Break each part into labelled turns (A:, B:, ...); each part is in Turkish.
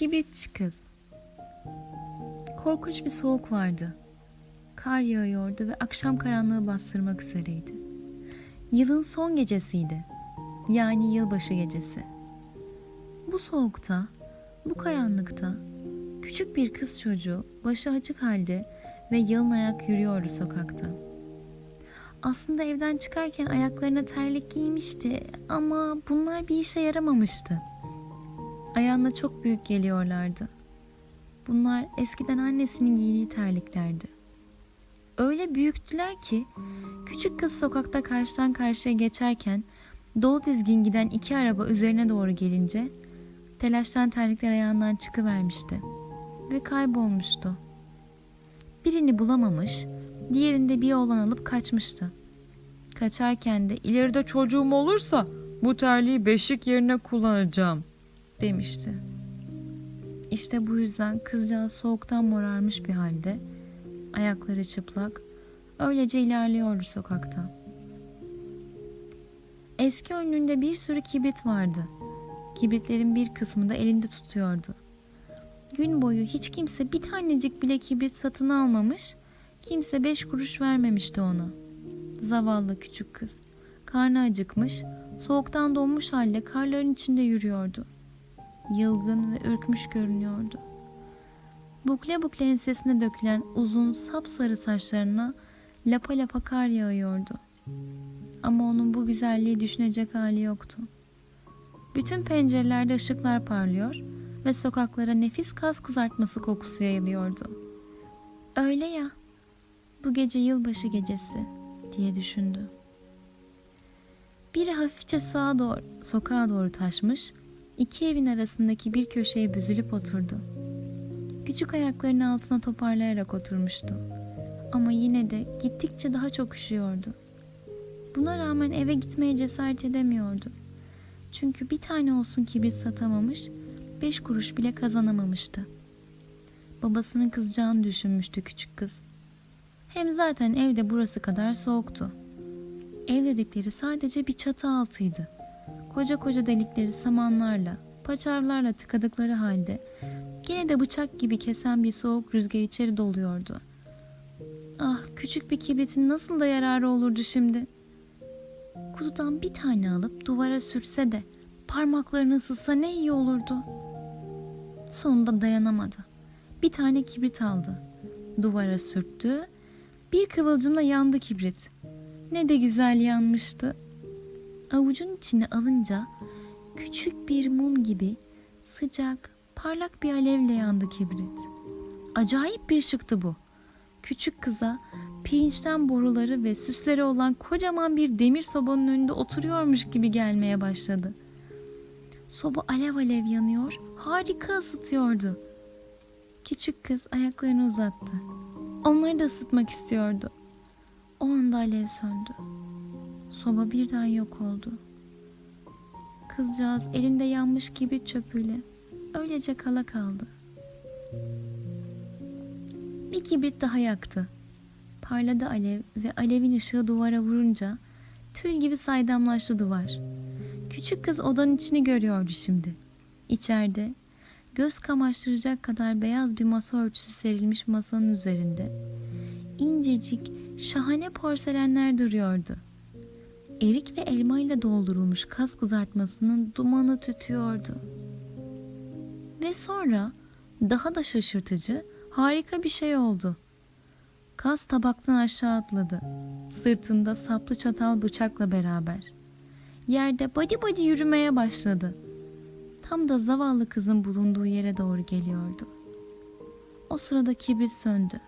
A: Kibritçi kız. Korkunç bir soğuk vardı. Kar yağıyordu ve akşam karanlığı bastırmak üzereydi. Yılın son gecesiydi. Yani yılbaşı gecesi. Bu soğukta, bu karanlıkta küçük bir kız çocuğu başı açık halde ve yalın ayak yürüyordu sokakta. Aslında evden çıkarken ayaklarına terlik giymişti ama bunlar bir işe yaramamıştı. Ayağına çok büyük geliyorlardı. Bunlar eskiden annesinin giydiği terliklerdi. Öyle büyüktüler ki küçük kız sokakta karşıdan karşıya geçerken dolu dizgin giden iki araba üzerine doğru gelince telaştan terlikler ayağından çıkıvermişti ve kaybolmuştu. Birini bulamamış, diğerinde bir oğlan alıp kaçmıştı. Kaçarken de ileride çocuğum olursa bu terliği beşik yerine kullanacağım demişti. İşte bu yüzden kızcağız soğuktan morarmış bir halde, ayakları çıplak, öylece ilerliyordu sokakta. Eski önlüğünde bir sürü kibrit vardı. Kibritlerin bir kısmını da elinde tutuyordu. Gün boyu hiç kimse bir tanecik bile kibrit satın almamış, kimse beş kuruş vermemişti ona. Zavallı küçük kız. Karnı acıkmış, soğuktan donmuş halde karların içinde yürüyordu. Yılgın ve ürkmüş görünüyordu. Bukle bukle ensesine dökülen uzun sapsarı saçlarına lapa lapa kar yağıyordu. Ama onun bu güzelliği düşünecek hali yoktu. Bütün pencerelerde ışıklar parlıyor ve sokaklara nefis kas kızartması kokusu yayılıyordu. Öyle ya, bu gece yılbaşı gecesi diye düşündü. Biri hafifçe sağa doğru, sokağa doğru taşmış, iki evin arasındaki bir köşeye büzülüp oturdu. Küçük ayaklarını altına toparlayarak oturmuştu. Ama yine de gittikçe daha çok üşüyordu. Buna rağmen eve gitmeye cesaret edemiyordu. Çünkü bir tane olsun kibrit satamamış, beş kuruş bile kazanamamıştı. Babasının kızacağını düşünmüştü küçük kız. Hem zaten evde burası kadar soğuktu. Ev dedikleri sadece bir çatı altıydı. Koca koca delikleri samanlarla, paçavlarla tıkadıkları halde gene de bıçak gibi kesen bir soğuk rüzgar içeri doluyordu. Ah küçük bir kibritin nasıl da yararı olurdu şimdi. Kutudan bir tane alıp duvara sürse de parmaklarını ısıtsa ne iyi olurdu. Sonunda dayanamadı. Bir tane kibrit aldı. Duvara sürttü. Bir kıvılcımla yandı kibrit. Ne de güzel yanmıştı. Avucun içine alınca küçük bir mum gibi sıcak, parlak bir alevle yandı kibrit. Acayip bir ışıktı bu. Küçük kıza pirinçten boruları ve süsleri olan kocaman bir demir sobanın önünde oturuyormuş gibi gelmeye başladı. Soba alev alev yanıyor, harika ısıtıyordu. Küçük kız ayaklarını uzattı. Onları da ısıtmak istiyordu. O anda alev söndü. Soba birden yok oldu. Kızcağız elinde yanmış kibrit çöpüyle öylece kala kaldı. Bir kibrit daha yaktı. Parladı alev ve alevin ışığı duvara vurunca tül gibi saydamlaştı duvar. Küçük kız odanın içini görüyordu şimdi. İçeride göz kamaştıracak kadar beyaz bir masa örtüsü serilmiş masanın üzerinde incecik, şahane porselenler duruyordu. Erik ve elma ile doldurulmuş kas kızartmasının dumanı tütüyordu. Ve sonra daha da şaşırtıcı, harika bir şey oldu. Kas tabaktan aşağı atladı. Sırtında saplı çatal bıçakla beraber. Yerde badi badi yürümeye başladı. Tam da zavallı kızın bulunduğu yere doğru geliyordu. O sırada kibrit söndü.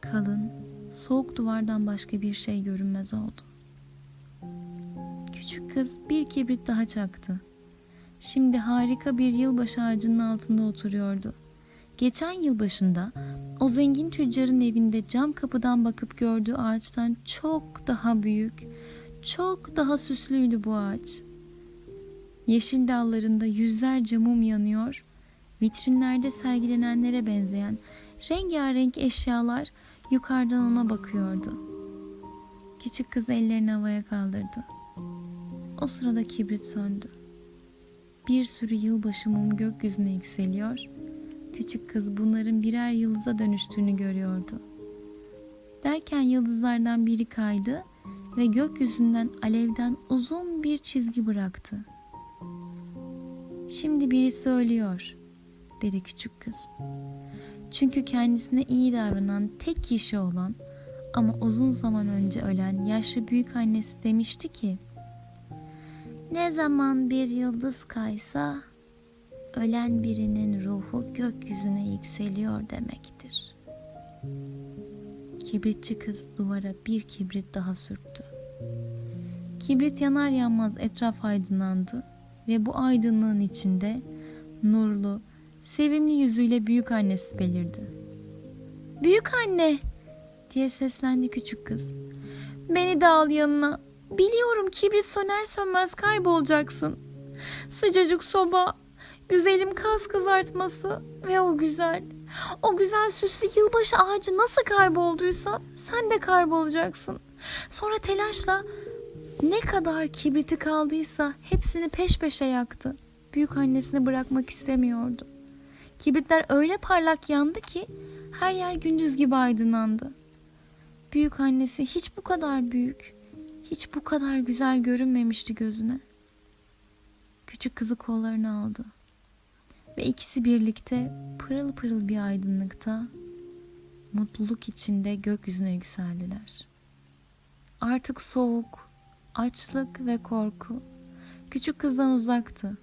A: Kalın, soğuk duvardan başka bir şey görünmez oldu. Küçük kız bir kibrit daha çaktı. Şimdi harika bir yılbaşı ağacının altında oturuyordu. Geçen yılbaşında o zengin tüccarın evinde cam kapıdan bakıp gördüğü ağaçtan çok daha büyük, çok daha süslüydü bu ağaç. Yeşil dallarında yüzlerce mum yanıyor, vitrinlerde sergilenenlere benzeyen rengarenk eşyalar yukarıdan ona bakıyordu. Küçük kız ellerini havaya kaldırdı. O sırada kibrit söndü. bir sürü yılbaşı mum gökyüzüne yükseliyor. Küçük kız bunların birer yıldıza dönüştüğünü görüyordu. Derken yıldızlardan biri kaydı ve gökyüzünden alevden uzun bir çizgi bıraktı. Şimdi biri söylüyor, dedi küçük kız. Çünkü kendisine iyi davranan tek kişi olan ama uzun zaman önce ölen yaşlı büyük annesi demişti ki ne zaman bir yıldız kaysa ölen birinin ruhu gökyüzüne yükseliyor demektir. Kibritçi kız duvara bir kibrit daha sürttü. Kibrit yanar yanmaz etraf aydınlandı ve bu aydınlığın içinde nurlu, sevimli yüzüyle büyük annesi belirdi. Büyük anne diye seslendi küçük kız. Beni de al yanına. Biliyorum kibrit söner sönmez kaybolacaksın. Sıcacık soba, güzelim kas kızartması ve o güzel, o güzel süslü yılbaşı ağacı nasıl kaybolduysa sen de kaybolacaksın. Sonra telaşla ne kadar kibriti kaldıysa hepsini peş peşe yaktı. Büyük annesini bırakmak istemiyordu. Kibritler öyle parlak yandı ki her yer gündüz gibi aydınlandı. Büyük annesi hiç bu kadar büyük, hiç bu kadar güzel görünmemişti gözüne. Küçük kızı kollarına aldı. Ve ikisi birlikte pırıl pırıl bir aydınlıkta, mutluluk içinde gökyüzüne yükseldiler. Artık soğuk, açlık ve korku küçük kızdan uzaktı.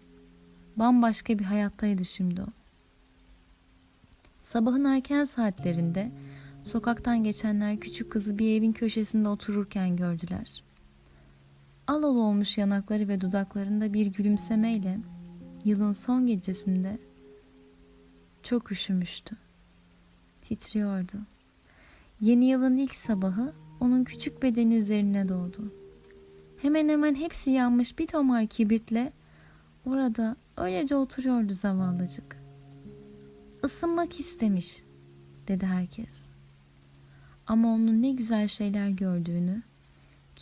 A: Bambaşka bir hayattaydı şimdi o. Sabahın erken saatlerinde sokaktan geçenler küçük kızı bir evin köşesinde otururken gördüler. Al al olmuş yanakları ve dudaklarında bir gülümsemeyle yılın son gecesinde çok üşümüştü. Titriyordu. Yeni yılın ilk sabahı onun küçük bedeni üzerine doğdu. Hemen hemen hepsi yanmış bir tomar kibritle orada öylece oturuyordu zavallıcık. Isınmak istemiş, dedi herkes. Ama onun ne güzel şeyler gördüğünü,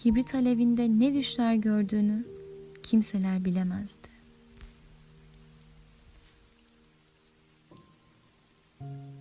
A: kibrit alevinde ne düşler gördüğünü kimseler bilemezdi. Thank you